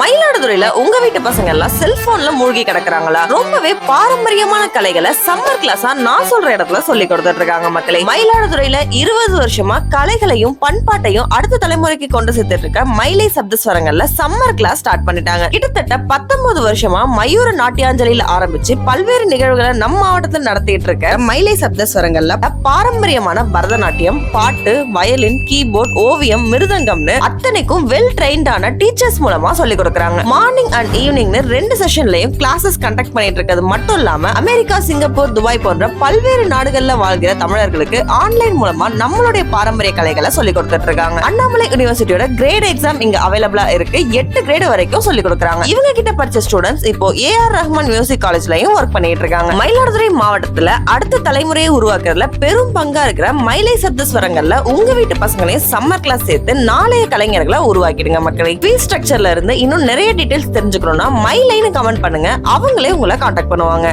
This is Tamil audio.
மயிலாடுதுறையில உங்க வீட்டு பசங்க எல்லாம் செல்போன்ல மூழ்கி கிடக்குறாங்களா? ரொம்பவே பாரம்பரியமான கலைகளை சம்மர் கிளாஸா நான் சொல்ற இடத்துல சொல்லி கொடுத்துட்டு இருக்காங்க மக்களை. மயிலாடுதுறையில இருபது வருஷமா கலைகளையும் பண்பாட்டையும் அடுத்த தலைமுறைக்கு கொண்டு சேர்த்துட்டு இருக்க மயிலை சப்தஸ்வரங்கள்ல சம்மர் கிளாஸ் ஸ்டார்ட் பண்ணிட்டாங்க. கிட்டத்தட்ட பத்தொன்பது வருஷமா மயூர நாட்டியாஞ்சலியில ஆரம்பிச்சு பல்வேறு நிகழ்வுகளை நம் மாவட்டத்தில் நடத்திட்டு இருக்க மயிலை சப்தஸ்வரங்கள்ல பாரம்பரியமான பரதநாட்டியம் பாட்டு வயலின் கீபோர்ட் ஓவியம் மிருதங்கம்னு அத்தனைக்கும் வெல் ட்ரெயின்டான டீச்சர்ஸ் மூலமா சொல்லி கொடுக்குறாங்க. மார்னிங் அண்ட் ஈவினிங்னு ரெண்டு செஷன்லயும் கிளாஸஸ் கண்டக்ட் பண்ணிட்டு இருக்கிறது மட்டும் இல்லாம அமெரிக்கா சிங்கப்பூர் துபாய் போன்ற பல்வேறு நாடுகள்ல வாழ்கிற தமிழர்களுக்கு ஆன்லைன் மூலமா நம்மளுடைய பாரம்பரிய கலைகளை சொல்லி கொடுத்துட்டு இருக்காங்க. அண்ணாமலை யூனிவர்சிட்டியோட கிரேட் எக்ஸாம் இங்க அவைலபிளா இருக்கு. எட்டு கிரேடு வரைக்கும் சொல்லி கொடுக்குறாங்க. இவங்க கிட்ட படிச்ச ஸ்டூடெண்ட்ஸ் இப்போ ஏஆர் ரஹ்மான் மியூசிக் காலேஜ்லயும் ஒர்க் பண்ணிட்டு இருக்காங்க. மயிலாடுதுறை மாவட்டத்துல அடுத்த தலைமுறையை உருவாக்குறதுல பெரும் பங்கா இருக்கிற மயிலை சப்த ஸ்வரங்கள்ல உங்க வீட்டு பசங்களையும் சம்மர் கிளாஸ் சேர்த்து நாளைய கலைஞர்களை உருவாக்கிடுங்க மக்களை. ஃபீஸ் ஸ்ட்ரக்சர்ல இருந்து இன்னும் நிறைய டீடைல்ஸ் தெரிஞ்சுக்கணும்னா மயிலைன்னு கமெண்ட் பண்ணுங்க. அவங்களே உங்களை காண்டாக்ட் பண்ணுவாங்க.